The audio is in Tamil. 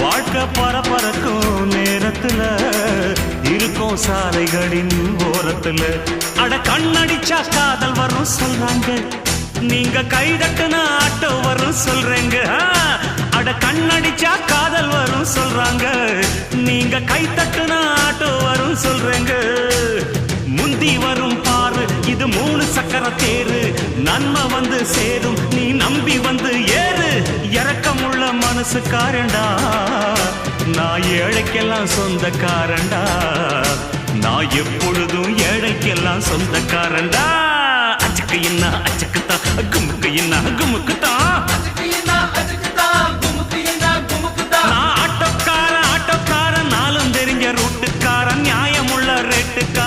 வாழ்க்கை பரபரக்கும் நேரத்துல இருக்கும் சாலைகளின் ஓரத்துல. அட கண்ணடிச்சா காதல் வரும் சொல்றாங்க. நீங்க கை தட்டுனா ஆட்டோ வரும் சொல்றேங்க. அட கண்ணடிச்சா காதல் வரும் சொல்றாங்க. நீங்க கை தட்டுனா ஆட்டோ வரும் சொல்றேங்க. முந்தி வரும் பாரு இது மூணு சக்கர தேரு. நன்மை வந்து சேரும் நீ நம்பி வந்து மனசுக்காரண்டா நான் ஏழைக்கெல்லாம் சொந்தக்காரண்டா நான் எப்பொழுதும் ஏழைக்கெல்லாம் சொந்தக்காரண்டா அச்சுக்கு என்ன அச்சுக்குத்தான் குமுக்கு என்ன குமுக்குத்தான் நான் ஆட்டோக்காரன் நாளும் தெரிஞ்ச ரூட்டுக்காரன் நியாயமுள்ள ரேட்டுக்காரன்